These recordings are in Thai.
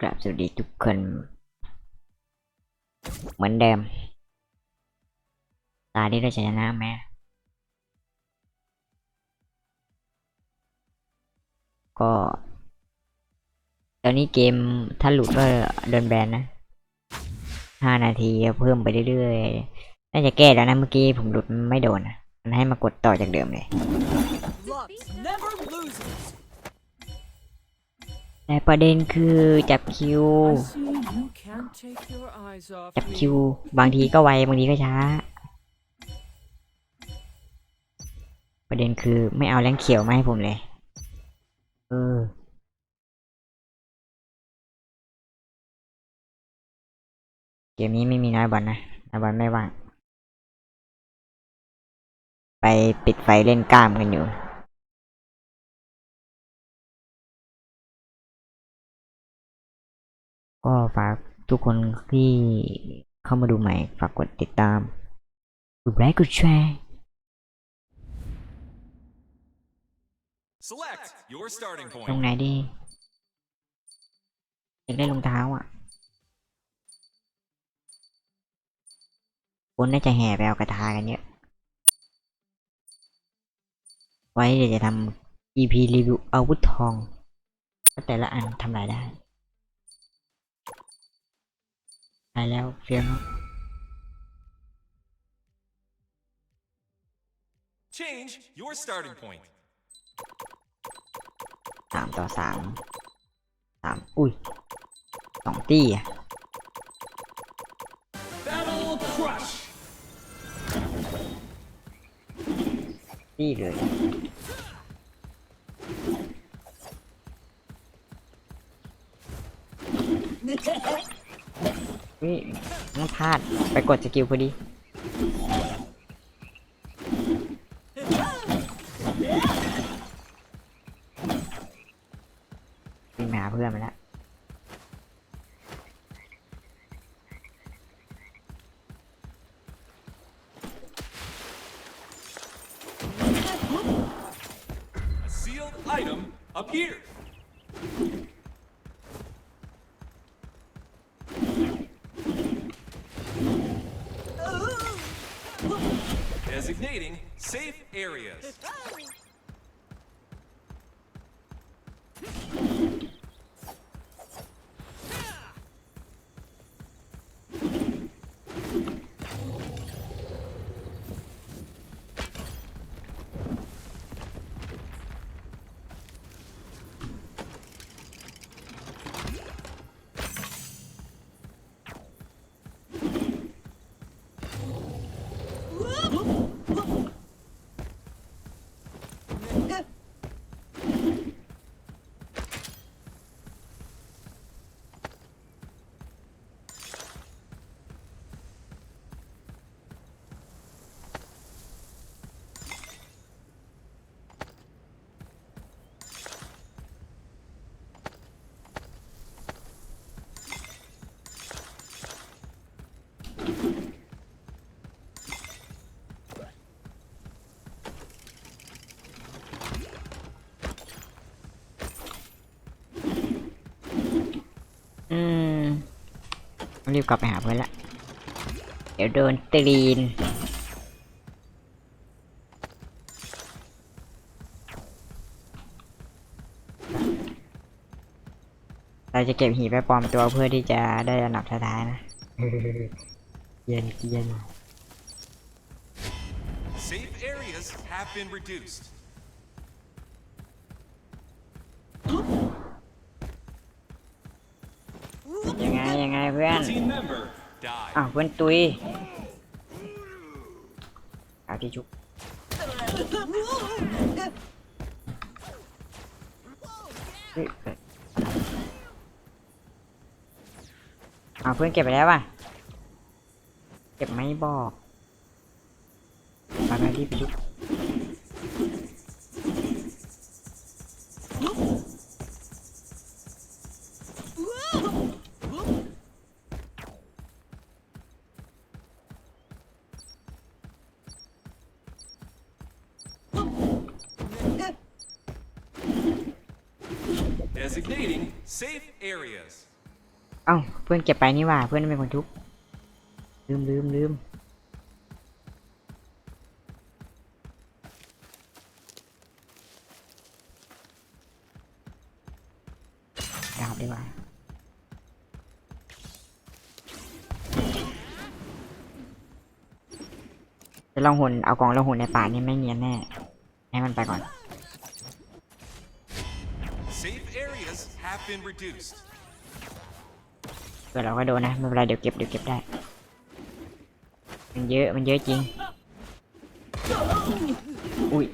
กราบสวัสดีทุกคน เหมือนเดิม ตาที่เราจะชนะไหมก็ ตอนนี้เกมถ้าหลุดก็โดนแบนนะห้านาทีเพิ่มไปเรื่อยๆ น่าจะแก้แล้วนะเมื่อกี้ผมหลุดไม่โดนนะมันให้มากดต่อจากเดิมเลย แต่ประเด็นคือจับคิว I see you can't take your eyes off จับ me. คิว บางทีก็ไว บางทีก็ช้า ประเด็นคือไม่เอาแรงเขียวมาให้ผมเลย เออเกมนี้ไม่มีน้อยบอลนะน้อยบอลไม่ว่าง ไปปิดไฟเล่นกล้ามกันอยู่ ก็ฝากทุกคนที่เข้ามาดูใหม่ ฝากกดติดตาม กดไลค์กดแชร์ Select your starting ตรง point. ไหนดีอยากได้รองเท้าอะคนน่าจะแห่ไปเอากระทากันเยอะ ไว้เดี๋ยวจะทำ EP รีวิวอาวุธทองว่าแต่ละอันทำลายได้ ได้แล้วเฟี้ยวเนอะ Change your starting point. สามต่อสามสามอุ้ยสองตี้อะ Battle Crush. ตี้เลย นี่ต้องพลาดไปกดสกิลพอดีวิ่งมาหาเพื่อนมาแล้ว Designating safe areas. ต้องรีบกลับไปหาเพื่อนละ เดี๋ยวโดนตีนเราจะเก็บหีบไปปลอมตัวเพื่อที่จะได้อันดับท้ายๆนะ เย็นเย็น Safe areas have been reduced. ยังไงยังไงเพื่อน อ้าวเพื่อนตุยอาที่ชุบเฮ้ยเฮ้ยเอาเพื่อนเก็บไปแล้วป่ะ เก็บไม่บอกไปไปที่ชุบ Designating safe areas. เอ้าเพื่อนเก็บไปนี่ว่าเพื่อนเป็นคนทุบลืมลืมลืมดาบดีกว่าจะลองหุ่นเอากองลองหุ่นในป่านี่ไม่เนียนแน่ ให้มันไปก่อน Rồi đó cái đồ này, mình ra đều kịp đều kịp đây. Mình dưới, mình dưới chiên. Ui.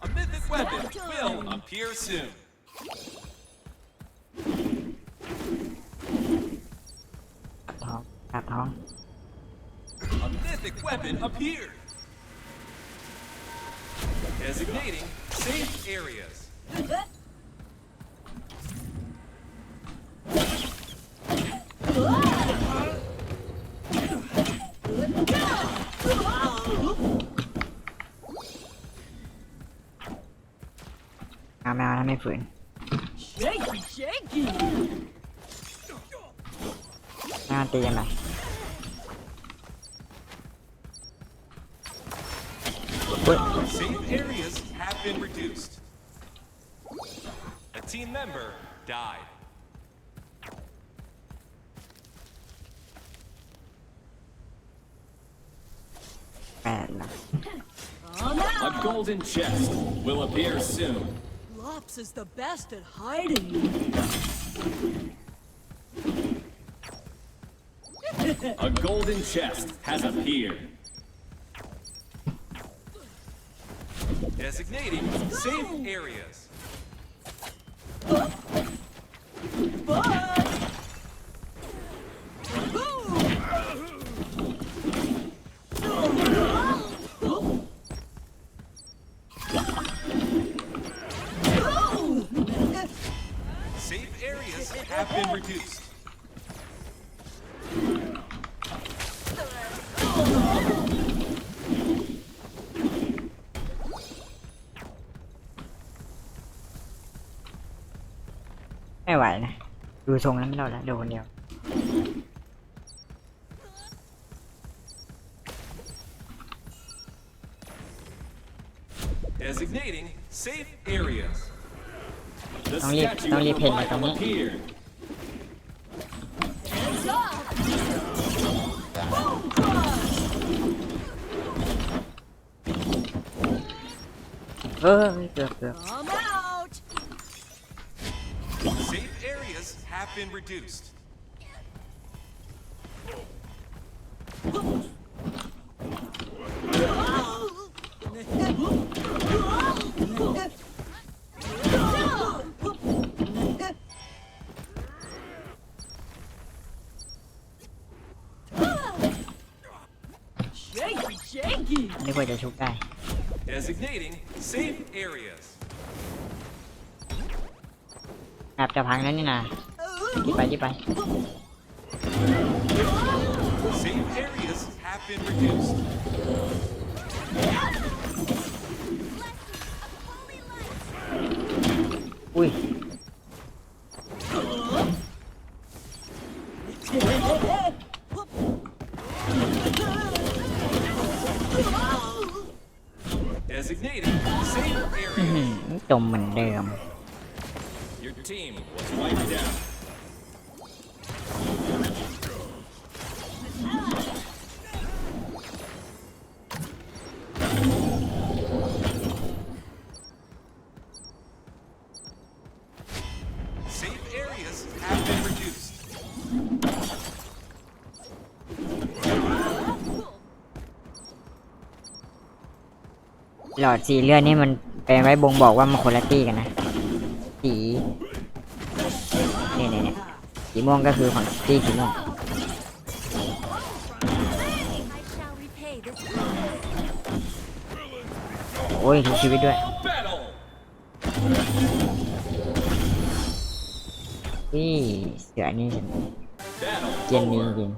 Amid this weapon will appear soon. Appeared. Designating safe areas. เอาไม่เอาถ้าไม่ฝืน Shaky, shaky. น่าตี What? Safe areas have been reduced. A team member died. A golden chest will appear soon. Lops is the best at hiding. A golden chest has appeared. Designating safe areas. Safe areas have been reduced. ไม่ไหวนะ ดูทรงแล้วไม่รอดแล้วโดนคนเดียว Designating safe areas. The Don't leave- statue don't of leave him, Leviathan don't leave. appeared. เออเกือบเกือบ have been reduced. Shaky, shaky. นึกว่าจะชุบได้ Designating safe areas. แบบจะพั งแล้วนี่นะจิบไปจิบไป Safe areas have been reduced. อุ้ย Designating safe อื้อ areas. หือจมเหมือนเดิม Your team was wiped หลอดสีเลือดนี่มันเป็นไว้บ่งบอกว่ามันคนละตี้กันนะ สีเนี่ยเนี่ยเนี่ยสีม่วงก็คือของตี้สีม่วงโอ้ยทุกชีวิตด้วยนี่เสือนี่เกียนมีจริง